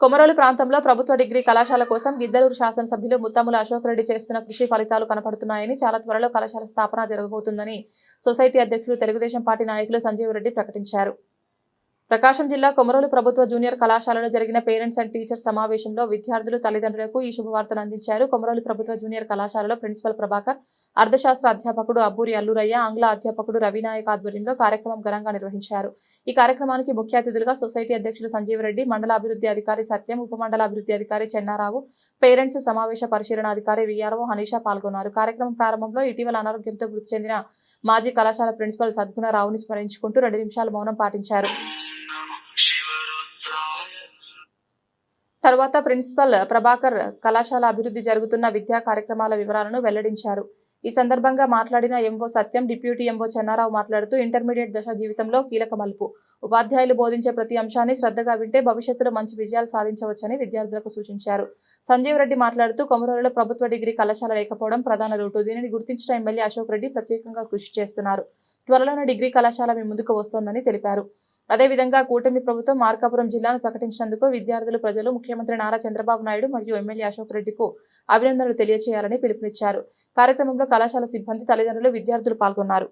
కొమరోలు ప్రాంతంలో ప్రభుత్వ డిగ్రీ కళాశాల కోసం గిద్దలూరు శాసనసభ్యులు ముత్తముల అశోక్ రెడ్డి చేస్తున్న కృషి ఫలితాలు కనపడుతున్నాయని చాలా త్వరలో కళాశాల స్థాపన జరగబోతుందని సొసైటీ అధ్యక్షులు తెలుగుదేశం పార్టీ నాయకులు సంజీవ్ రెడ్డి ప్రకటించారు. ప్రకాశం జిల్లా కొమరోలు ప్రభుత్వ జూనియర్ కళాశాలలో జరిగిన పేరెంట్స్ అండ్ టీచర్స్ సమావేశంలో విద్యార్థులు తల్లిదండ్రులకు ఈ శుభవార్తను అందించారు. కొమరోలు ప్రభుత్వ జూనియర్ కళాశాలలో ప్రిన్సిపల్ ప్రభాకర్ అర్థశాస్త్ర అధ్యాపకుడు అబ్బూరి అల్లురయ్య ఆంగ్ల అధ్యాపకుడు రవినాయక్ ఆధ్వర్యంలో కార్యక్రమం ఘనంగా నిర్వహించారు. ఈ కార్యక్రమానికి ముఖ్య అతిథులుగా సొసైటీ అధ్యక్షులు సంజీవరెడ్డి మండల అభివృద్ధి అధికారి సత్యం ఉపమండల అభివృద్ధి అధికారి చెన్నారావు పేరెంట్స్ సమావేశ పరిశీలన అధికారి విఆర్ఓ హనీషా పాల్గొన్నారు. కార్యక్రమం ప్రారంభంలో ఇటీవల అనారోగ్యంతో మృతి చెందిన మాజీ కళాశాల ప్రిన్సిపల్ సద్గుణరావుని స్మరించుకుంటూ రెండు నిమిషాలు మౌనం పాటించారు. తర్వాత ప్రిన్సిపల్ ప్రభాకర్ కళాశాల అభివృద్ధి జరుగుతున్న విద్యా కార్యక్రమాల వివరాలను వెల్లడించారు. ఈ సందర్భంగా మాట్లాడిన MO Satyam deputy MO Chennarao మాట్లాడుతూ ఇంటర్మీడియట్ దశ జీవితంలో కీలక మలుపు. ఉపాధ్యాయులు బోధించే ప్రతి అంశాన్ని శ్రద్ధగా వింటే భవిష్యత్తులో మంచి విజయాలు సాధించవచ్చని విద్యార్థులకు సూచించారు. సంజీవ్ రెడ్డి మాట్లాడుతూ కొమరూరులో ప్రభుత్వ డిగ్రీ కళాశాల లేకపోవడం ప్రధాన రూటు. దీనిని గుర్తించిన ఎమ్మెల్యే అశోక్ రెడ్డి ప్రత్యేకంగా కృషి చేస్తున్నారు. త్వరలోనే డిగ్రీ కళాశాల మీ ముందుకు వస్తోందని తెలిపారు. అదేవిధంగా కూటమి ప్రభుత్వం మార్కాపురం జిల్లాను ప్రకటించినందుకు విద్యార్థులు ప్రజలు ముఖ్యమంత్రి నారా చంద్రబాబు నాయుడు మరియు ఎమ్మెల్యే అశోక్ రెడ్డికు అభినందనలు తెలియజేయాలని పిలుపునిచ్చారు. కార్యక్రమంలో కళాశాల సిబ్బంది తల్లిదండ్రులు విద్యార్థులు పాల్గొన్నారు.